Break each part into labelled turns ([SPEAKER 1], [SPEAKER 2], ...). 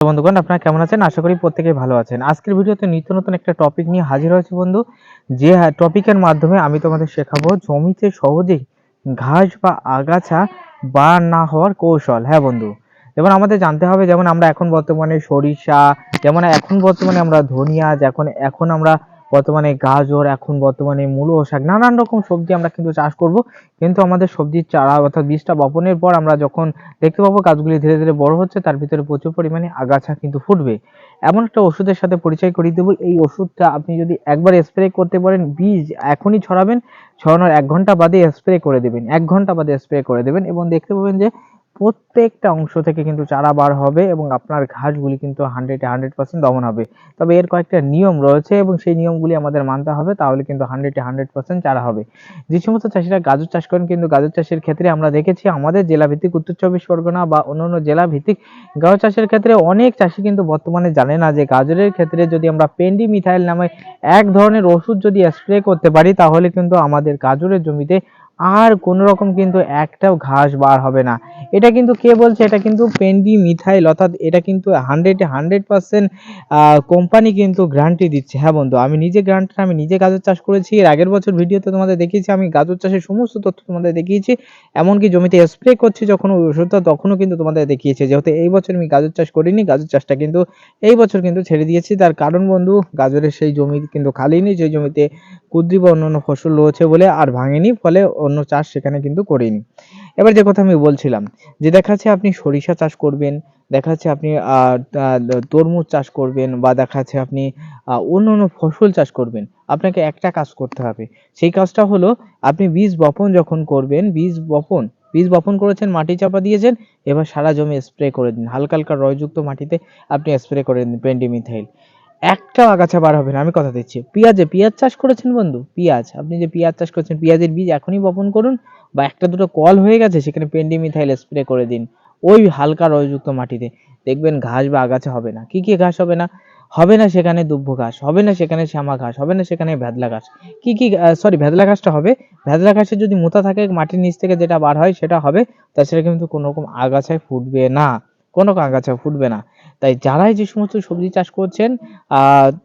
[SPEAKER 1] বন্ধুগণ, আপনারা কেমন আছেন? আশা করি প্রত্যেকেই ভালো আছেন। আজকের ভিডিওতে নিত্য নতুন একটা টপিক নিয়ে হাজির হয়েছে বন্ধু। যে টপিকের মাধ্যমে আমি তোমাদের শেখাবো জমিতে সহজেই ঘাস বা আগাছা বা না হওয়ার কৌশল। হ্যাঁ বন্ধু? যেমন আমাদের জানতে হবে, যেমন আমরা এখন বর্তমানে সরিষা, যেমন এখন বর্তমানে আমরা ধনিয়া যখন এখন আমরা বর্তমানে গাজর, এখন বর্তমানে মূলো শাক, নানান রকম সবজি আমরা কিন্তু চাষ করব। কিন্তু আমাদের সবজির চারা অর্থাৎ বীজটা বপনের পর আমরা যখন দেখতে পাবো গাছগুলি ধীরে ধীরে বড় হচ্ছে, তার ভিতরে প্রচুর পরিমাণে আগাছা কিন্তু ফুটবে। এমন একটা ওষুধের সাথে পরিচয় করিয়ে দেবো। এই ওষুধটা আপনি যদি একবার স্প্রে করতে পারেন, বীজ এখনই ছড়াবেন, ছড়ানোর এক ঘণ্টা বাদে স্প্রে করে দেবেন, এক ঘণ্টা বাদে স্প্রে করে দেবেন এবং দেখতে পাবেন যে প্রত্যেকটা অংশ থেকে কিন্তু চারা বার হবে এবং আপনার ঘাসগুলি কিন্তু হান্ড্রেডে হান্ড্রেড পার্সেন্ট দমন হবে। তবে এর কয়েকটা নিয়ম রয়েছে এবং সেই নিয়মগুলি আমাদের মানতে হবে, তাহলে কিন্তু হান্ড্রেডে হান্ড্রেড পার্সেন্ট চারা হবে। যে সমস্ত চাষিরা গাজর চাষ করেন, কিন্তু গাজর চাষের ক্ষেত্রে আমরা দেখেছি আমাদের জেলা ভিত্তিক উত্তর চব্বিশ পরগনা বা অন্যান্য জেলা ভিত্তিক গাজর চাষের ক্ষেত্রে অনেক চাষি কিন্তু বর্তমানে জানে না যে গাজরের ক্ষেত্রে যদি আমরা পেন্ডি মিথাইল নামে এক ধরনের ওষুধ যদি স্প্রে করতে পারি, তাহলে কিন্তু আমাদের গাজরের জমিতে আর কোনো রকম কিন্তু একটাও ঘাস বার হবে না। এটা কিন্তু কে বলছে? এটা কিন্তু পেন্ডি মিথাইল, অর্থাৎ এটা কিন্তু হান্ড্রেডে হান্ড্রেড পার্সেন্ট কোম্পানি কিন্তু গ্যারান্টি দিচ্ছে। হ্যাঁ বন্ধু, আমি নিজে গ্যারান্টি আমি নিজে গাজর চাষ করেছি। এর আগের বছর ভিডিওতে তোমাদের দেখিয়েছি, আমি গাজর চাষের সমস্ত তথ্য তোমাদের দেখিয়েছি। এমনকি জমিতে স্প্রে করছি যখন ওষুধটা, তখনও কিন্তু তোমাদের দেখিয়েছি। যেহেতু এই বছর আমি গাজর চাষ করিনি, গাজর চাষটা কিন্তু এই বছর কিন্তু ছেড়ে দিয়েছি। তার কারণ বন্ধু, গাজরের সেই জমি কিন্তু খালি নেই সেই জমিতে কুদ্রি বা অন্যান্য ফসল রয়েছে বলে আর ভাঙেনি, ফলে অন্য চাষ সেখানে কিন্তু করিনি। এবার যে কথা আমি বলছিলাম, যে দেখা যাচ্ছে আপনি সরিষা চাষ করবেন দেখা যাচ্ছে আপনি তরমুজ চাষ করবেন বা দেখা যাচ্ছে আপনি অন্য অন্য ফসল চাষ করবেন, আপনাকে একটা কাজ করতে হবে। সেই কাজটা হলো আপনি বীজ বপন যখন করবেন, বীজ বপন বীজ বপন করেছেন, মাটি চাপা দিয়েছেন, এবার সারা জমি স্প্রে করে দিন। হালকা হালকা রয়যুক্ত মাটিতে আপনি স্প্রে করে দিন, পেন্ডিমিথাইল। একটা আগাছা বার হবে না, আমি কথা দিচ্ছি। পেঁয়াজে, পেঁয়াজ চাষ করেছেন বন্ধু? পেঁয়াজ। আপনি যে পেঁয়াজ চাষ করেছেন, পেঁয়াজের বীজ এখনই বপন করুন বা একটা দুটো কল হয়ে গেছে, সেখানে পেন্ডিমিথাইল স্প্রে করে দিন। ওই হালকা রসযুক্ত মাটিতে। দেখবেন ঘাস বা আগাছা হবে না। কি কি ঘাস হবে না? হবে না সেখানে দুব্ব ঘাস, হবে না সেখানে শ্যামা ঘাস, হবে না সেখানে ভেদলা ঘাস। কি কি সরি ভেদলা ঘাসটা হবে। ভেদলা ঘাসে যদি মোটা থাকে, মাটির নিচ থেকে যেটা বার হয়, সেটা হবে। তাছাড়া কিন্তু কোনো রকম আগাছায় ফুটবে না। কোনো আগাছা ফুটবে না। তাই যারাই যে সমস্ত সবজি চাষ করছেন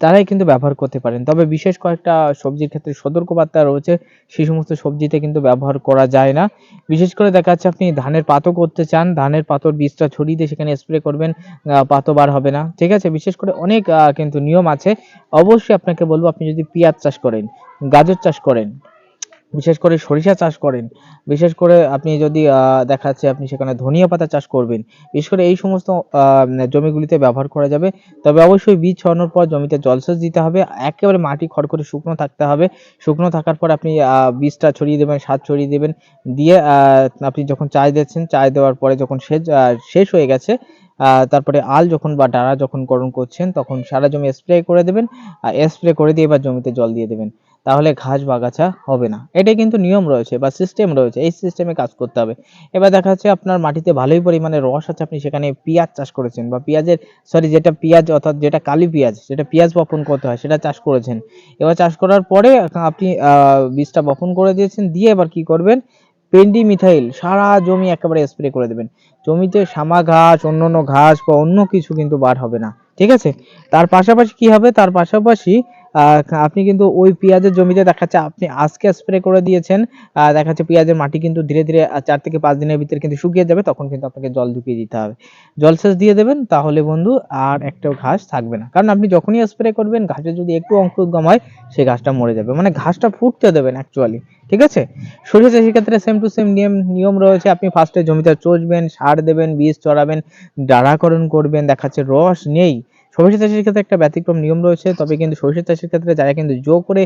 [SPEAKER 1] তারাই কিন্তু ব্যবহার করতে পারেন। তবে বিশেষ কয়েকটা সবজির ক্ষেত্রে সতর্কবার্তা রয়েছে, সেই সমস্ত সবজিতে কিন্তু ব্যবহার করা যায় না। বিশেষ করে দেখা যাচ্ছে আপনি ধানের পাতও করতে চান, ধানের পাতর বীজটা ছড়িয়ে দিয়ে সেখানে স্প্রে করবেন পাতও বার হবে না। ঠিক আছে? বিশেষ করে অনেক কিন্তু নিয়ম আছে। অবশ্যই আপনাকে বলব, আপনি যদি পেঁয়াজ চাষ করেন, গাজর চাষ করেন বিশেষ করে সরিষা চাষ করেন। বিশেষ করে আপনি যদি দেখা যাচ্ছে আপনি সেখানে ধনিয়া পাতা চাষ করবেন বিশেষ করে এই সমস্ত জমিগুলিতে ব্যবহার করা যাবে। তবে অবশ্যই বীজ ছড়ানোর পর জমিতে জলসেচ দিতে হবে একেবারে মাটি খড়খড়ে শুকনো থাকতে হবে। শুকনো থাকার পর আপনি বীজটা ছড়িয়ে দেবেন সার ছড়িয়ে দেবেন দিয়ে আপনি যখন চাষ দিচ্ছেন চাষ দেওয়ার পরে যখন আহ, শেষ হয়ে গেছে তারপরে আল যখন বা ডাড়া যখন করণ করছেন তখন সারা জমি স্প্রে করে দেবেন স্প্রে করে দিয়ে এবার জমিতে জল দিয়ে দেবেন। তাহলে ঘাস বাগাছা হবে না। এটাই কিন্তু নিয়ম রয়েছে বা সিস্টেম রয়েছে, এই সিস্টেমে কাজ করতে হবে। এবার দেখা যাচ্ছে আপনার মাটিতে ভালোই পরিমাণে রস আছে, আপনি সেখানে পেঁয়াজ চাষ করেছেন বা পেঁয়াজের সরি যেটা পেঁয়াজ অর্থাৎ যেটা কালি পেঁয়াজ যেটা পেঁয়াজ বপন করতে হয়, সেটা চাষ করেছেন। এবার চাষ করার পরে আপনি বীজটা বপন করে দিয়েছেন, দিয়ে এবার কি করবেন? পেন্ডি মিথাইল সারা জমি একেবারে স্প্রে করে দেবেন। জমিতে সামা ঘাস অন্য অন্য ঘাস বা অন্য কিছু কিন্তু বার হবে না, ঠিক আছে? তার পাশাপাশি কি হবে? তার পাশাপাশি আপনি কিন্তু ওই পেঁয়াজের জমিতে দেখা যাচ্ছে আপনি আজকে স্প্রে করে দিয়েছেন দেখা যাচ্ছে পেঁয়াজের মাটি কিন্তু ধীরে ধীরে চার থেকে পাঁচ দিনের ভিতরে কিন্তু শুকিয়ে যাবে, তখন কিন্তু আপনাকে জল ঢুকিয়ে দিতে হবে। জলসেচ দিয়ে দেবেন, তাহলে বন্ধু আর একটাও ঘাস থাকবে না। কারণ আপনি যখনই স্প্রে করবেন, ঘাসে যদি একটু অঙ্কুরোদ্গম হয় সেই ঘাসটা মরে যাবে। মানে ঘাসটা ফুটতে দেবেন অ্যাকচুয়ালি ঠিক আছে? সরিষা চাষের ক্ষেত্রে সেম টু সেম নিয়ম নিয়ম রয়েছে, আপনি ফার্স্টে জমিতে চষবেন, সার দেবেন, বীজ চড়াবেন, ডাড়াকরণ করবেন, দেখাচ্ছে রস নেই। সরিষা চাষের ক্ষেত্রে একটা ব্যতিক্রম নিয়ম রয়েছে, তবে কিন্তু সরিষা চাষের ক্ষেত্রে যারা কিন্তু জো করে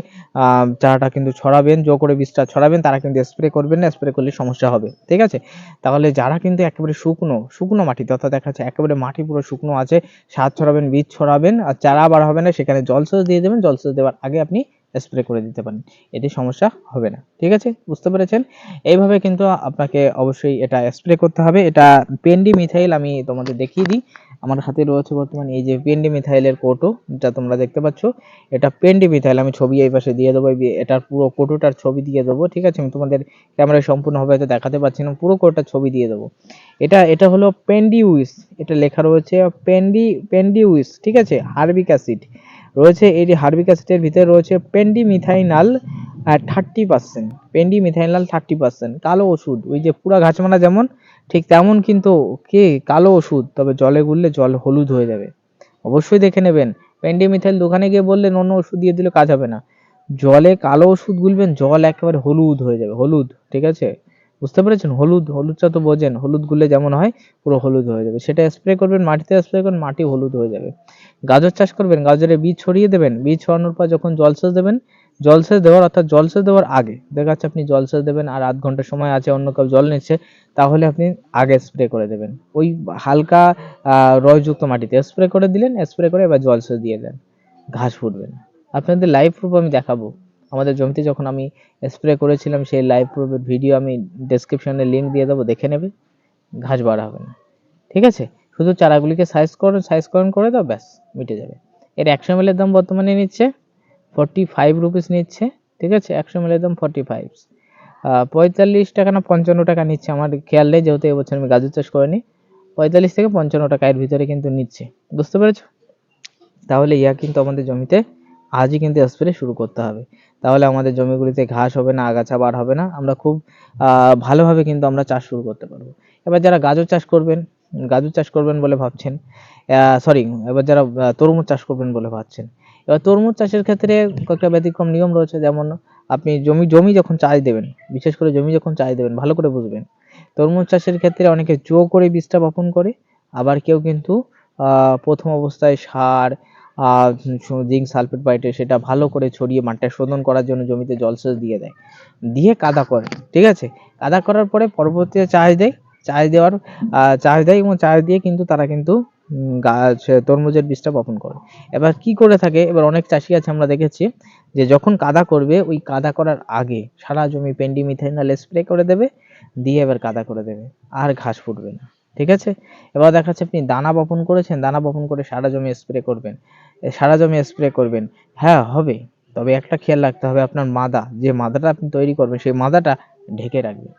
[SPEAKER 1] চারাটা কিন্তু ছড়াবেন, জো করে বীজটা ছড়াবেন, তারা কিন্তু স্প্রে করবেন না স্প্রে করলে সমস্যা হবে, ঠিক আছে? তাহলে যারা কিন্তু একেবারে শুকনো শুকনো মাটিতে অর্থাৎ দেখা যাচ্ছে একেবারে মাটি পুরো শুকনো আছে, সার ছড়াবেন, বীজ ছড়াবেন, আর চারা বার হবে না, সেখানে জলসেচ দিয়ে দেবেন জলসেচ দেওয়ার আগে আপনি স্প্রে করে দিতে পারেন, এতে সমস্যা হবে না, ঠিক আছে? বুঝতে পেরেছেন? এইভাবে কিন্তু আপনাকে অবশ্যই এটা স্প্রে করতে হবে, এটা পেন্ডি মিথাইল আমি তোমাদের দেখিয়ে দিই আমার হাতে রয়েছে বর্তমানে এই যে পেন্ডিমিথাইলের কোটো যা তোমরা দেখতে পাচ্ছ। এটা পেন্ডিমিথাইল, আমি ছবি এই পাশে দিয়ে দেবো এটার পুরো কোটোটার ছবি দিয়ে দেবো, ঠিক আছে? আমি তোমাদের ক্যামেরায় সম্পূর্ণভাবে হয়তো দেখাতে পারছি না, পুরো কোটোটার ছবি দিয়ে দেবো। এটা এটা হলো পেন্ডিউইস, এটা লেখা রয়েছে পেন্ডি, পেন্ডিউইস, ঠিক আছে? হার্বিক অ্যাসিড। রয়েছে যে হার্বিক অ্যাসিডের ভিতরে রয়েছে pendimethalin thirty percent pendimethalin thirty percent কালো ওষুধ, ওই যে পুরা ঘাসমারা যেমন, ঠিক তেমন কিন্তু কি কালো ওষুধ, তবে জলে গুললে জল হলুদ হয়ে যাবে। অবশ্যই দেখে নেবেন, পেন্ডিমিথাইল দোকানে গিয়ে বললেন অন্য ওষুধ দিয়ে দিলে কাজ হবে না। জলে কালো ওষুধ গুলবেন, জল একেবারে হলুদ হয়ে যাবে, হলুদ, ঠিক আছে? বুঝতে পেরেছেন? হলুদ হলুদ হলুদটা তো বোঝেন, হলুদ গুলে যেমন হয়, পুরো হলুদ হয়ে যাবে। সেটা স্প্রে করবেন, মাটিতে স্প্রে করবেন, মাটি হলুদ হয়ে যাবে। গাজর চাষ করবেন, গাজরে বীজ ছড়িয়ে দেবেন, বীজ ছড়ানোর পর যখন জলসেচ দেবেন জলসেচ দেওয়ার অর্থাৎ জলসেচ দেওয়ার আগে দেখা যাচ্ছে আপনি জলসেচ দেবেন আর আধ ঘণ্টা সময় আছে, অন্য কেউ জল নিচ্ছে, তাহলে আপনি আগে স্প্রে করে দেবেন। ওই হালকা রয়যুক্ত মাটিতে স্প্রে করে দিলেন স্প্রে করে এবার জলসেচ দিয়ে দেন। ঘাস ফুটবে না। আপনাদের লাইভ প্রুফ আমি দেখাবো। আমাদের জমিতে যখন আমি স্প্রে করেছিলাম, সেই লাইভ প্রুফের ভিডিও আমি ডেসক্রিপশনে লিংক দিয়ে দেবো, দেখে নেবে, ঘাস বাড়া হবে না। ঠিক আছে? শুধু চারাগুলিকে সাইজ করুন সাইজ করুন করে দাও, ব্যাস, মিটে যাবে। এর একশো এর দাম বর্তমানে নিচ্ছে ফর্টি ফাইভ রুপিস নিচ্ছে, ঠিক আছে? একশো এর দাম ফর্টি ফাইভ পঁয়তাল্লিশ টাকা না পঞ্চান্ন টাকা নিচ্ছে, আমার খেয়াল নেই, যেহেতু এবছর আমি গাজর চাষ করিনি। পঁয়তাল্লিশ থেকে পঞ্চান্ন টাকা এর ভিতরে কিন্তু নিচ্ছে। বুঝতে পেরেছ? তাহলে ইয়া কিন্তু আমাদের জমিতে আজই কিন্তু স্প্রে শুরু করতে হবে। তাহলে আমাদের জমিগুলিতে ঘাস হবে না, আগাছা বার হবে না। আমরা খুব ভালোভাবে কিন্তু আমরা চাষ শুরু করতে পারব। এবার যারা গাজর চাষ করবেন, গাজর চাষ করবেন বলে ভাবছেন সরি এবার যারা তরমুজ চাষ করবেন বলে ভাবছেন, এবার তরমুজ চাষের ক্ষেত্রে কয়েকটা ব্যতিক্রম নিয়ম রয়েছে। যেমন, আপনি জমি জমি যখন চাষ দেবেন, বিশেষ করে জমি যখন চাষ দেবেন, ভালো করে বুঝবেন। তরমুজ চাষের ক্ষেত্রে অনেকে জো করে বীজটা বপন করে, আবার কেউ কিন্তু প্রথম অবস্থায় সার জিঙ্ক সালফেট বাইটে সেটা ভালো করে ছড়িয়ে মাটিটা শোধন করার জন্য জমিতে জলসেচ দিয়ে দেয়। দিয়ে কাদা করে, ঠিক আছে? কাদা করার পরে পরবর্তীতে চাষ দেয়, চাষ দেওয়ার চাষ দেয় এবং চাষ দিয়ে কিন্তু তারা কিন্তু গাছ তরমুজের বীজটা বপন করে। এবার কি করে থাকে? এবার অনেক চাষি আছে আমরা দেখেছি যে যখন কাদা করবে, ওই কাদা করার আগে সারা জমি পেন্ডিমিথাইনাল স্প্রে করে দেবে, দিয়ে এবার কাদা করে দেবে, আর ঘাস ফুটবে না। ঠিক আছে? এবার দেখা যাচ্ছে আপনি দানা বপন করেছেন, দানা বপন করে সারা জমি স্প্রে করবেন। সারা জমি স্প্রে করবেন। হ্যাঁ হবে। তবে একটা খেয়াল রাখতে হবে আপনার মাদা, যে মাদাটা আপনি তৈরি করবেন, সেই মাদাটা ঢেকে রাখবেন।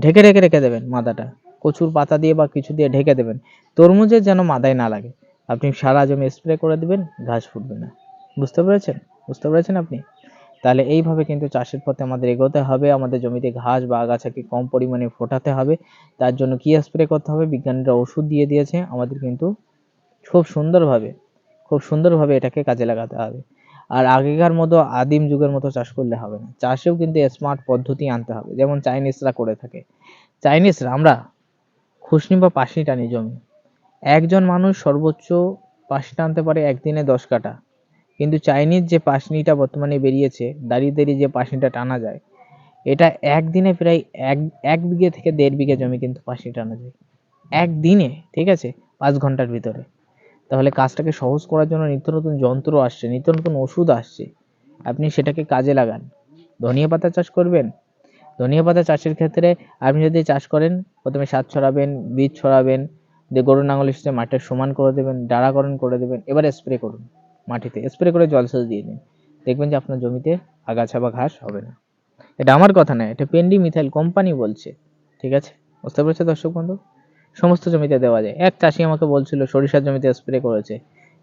[SPEAKER 1] ঢেকে রেখে রেখে দেবেন মাদাটা। কচুর পাতা দিয়ে বা কিছু দিয়ে ঢেকে দেবেন। তরমুজের যেন মাদায় না লাগে। আপনি সারা জমি স্প্রে করে দিবেন, ঘাস ফুটবে না। বুঝতে পেরেছেন? বুঝতে পেরেছেন আপনি? তাহলে এইভাবে কিন্তু চাষের পথে আমাদের এগোতে হবে। আমাদের জমিতে ঘাস বা আগাছাকে কম পরিমাণে ফোটাতে হবে। তার জন্য কি স্প্রে করতে হবে? বিজ্ঞানীরা ওষুধ দিয়ে দিয়েছে। আমাদের কিন্তু খুব সুন্দরভাবে খুব সুন্দরভাবে এটাকে কাজে লাগাতে হবে। আর আগেকার মতো আদিম যুগের মতো চাষ করলে হবে না। চাষেও কিন্তু স্মার্ট পদ্ধতি আনতে হবে। যেমন চাইনিজরা করে থাকে। চাইনিজরা, আমরা খুশনি বা পাশনি টানি জমি। একজন মানুষ সর্বোচ্চ পাশনি টানতে পারে একদিনে দশ কাটা। কিন্তু চাইনিজ যে পাশনিটা বর্তমানে বেরিয়েছে দাঁড়িয়ে দাঁড়িয়ে যে পাশনিটা টানা যায়, এটা একদিনে প্রায় এক এক বিঘে থেকে দেড় বিঘে জমি কিন্তু পাশনি টানা যায়। একদিনে, ঠিক আছে? পাঁচ ঘণ্টার ভিতরে। তাহলে কাজটাকে সহজ করার জন্য নিত্য নতুন যন্ত্র আসছে, নিত্য নতুন ওষুধ আসছে। আপনি সেটাকে কাজে লাগান। ধনিয়া পাতা চাষ করবেন? ধনিয়া পাতা চাষের ক্ষেত্রে আপনি যদি চাষ করেন, প্রথমে সার ছড়াবেন, বীজ ছড়াবেন, দিয়ে গরুর নাঙলের সাথে মাটিটা সমান করে দেবেন, ডাড়াকরণ করে দেবেন, এবার স্প্রে করুন। মাটিতে স্প্রে করে জল জলসেচ দিয়ে দিন। দেখবেন যে আপনার জমিতে আগাছা বা ঘাস হবে না। এটা আমার কথা নয়, এটা পেন্ডি মিথাইল কোম্পানি বলছে, ঠিক আছে? বুঝতে পেরেছে দর্শক বন্ধু? সমস্ত জমিতে দেওয়া যায়। এক চাষি আমাকে বলছিল, সরিষার জমিতে স্প্রে করেছে।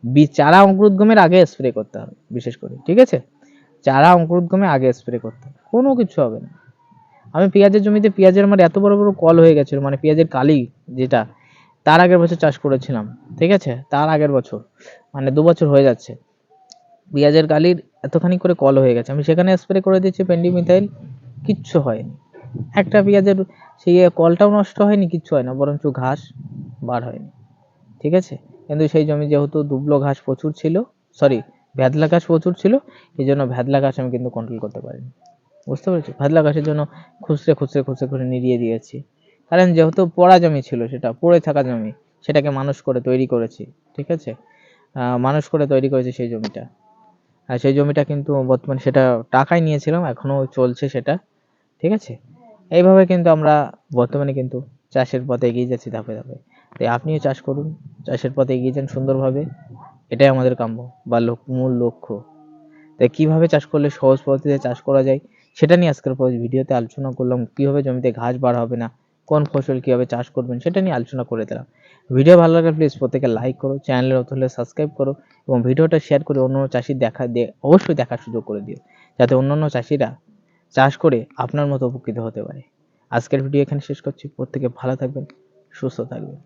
[SPEAKER 1] বীজ চারা অঙ্কুরোদ্গমের আগে স্প্রে করতে হবে, বিশেষ করে, ঠিক আছে? চারা অঙ্কুরোদ্গমে আগে স্প্রে করতে হবে, কোনো কিছু হবে না। আমি পেঁয়াজের জমিতে, পেঁয়াজের আমার এত বড় বড় কল হয়ে গেছিল মানে পেঁয়াজের কালি যেটা তার আগের বছর চাষ করেছিলাম, ঠিক আছে? তার আগের বছর মানে দু বছর হয়ে যাচ্ছে। পেঁয়াজের গালির এতখানি করে কল হয়ে গেছে। আমি সেখানে স্প্রে করে দিচ্ছি পেন্ডিমিথাইল কিচ্ছু হয়নি। একটা পেঁয়াজের সেই কলটাও নষ্ট হয়নি, কিচ্ছু হয় না বরঞ্চ ঘাস বার হয়নি, ঠিক আছে? কিন্তু সেই জমি যেহেতু দুবলো ঘাস প্রচুর ছিল সরি ভ্যাদলা ঘাস প্রচুর ছিল, এই জন্য ভ্যাদলা ঘাস আমি কিন্তু কন্ট্রোল করতে পারিনি। বুঝতে পেরেছি? ভ্যাদলা ঘাসের জন্য খুচরে খুচরে খুচরে করে নিড়িয়ে দিয়েছি। কারণ যেহেতু পড়া জমি ছিল সেটা, পড়ে থাকা জমি, সেটাকে মানুষ করে তৈরি করেছি, ঠিক আছে? মানুষ করে তৈরি করেছি সেই জমিটা। আর সেই জমিটা কিন্তু বর্তমানে সেটা টাকায় নিয়েছিলাম, এখনও চলছে সেটা, ঠিক আছে? এইভাবে কিন্তু আমরা বর্তমানে কিন্তু চাষের পথে এগিয়ে যাচ্ছি ধাপে ধাপে। তাই আপনিও চাষ করুন, চাষের পথে এগিয়ে যান সুন্দরভাবে, এটাই আমাদের কাম্য বা মূল লক্ষ্য। তাই কীভাবে চাষ করলে সহজ পদ্ধতিতে চাষ করা যায়, সেটা নিয়ে আজকের পর ভিডিওতে আলোচনা করলাম, কীভাবে জমিতে ঘাস বার হবে না কোন ফসল কীভাবে চাষ করবেন সেটা নিয়ে আলোচনা করে দিলাম। ভিডিও ভালো লাগলে প্লিজ প্রত্যেকে লাইক করো চ্যানেলে নতুন হলে সাবস্ক্রাইব করো এবং ভিডিওটা শেয়ার করে অন্য চাষি দেখা দিয়ে অবশ্যই দেখার সুযোগ করে দিও, যাতে অন্যান্য চাষিরা চাষ করে আপনার মতো উপকৃত হতে পারে। আজকের ভিডিও এখানে শেষ করছি। প্রত্যেকে ভালো থাকবেন, সুস্থ থাকবেন।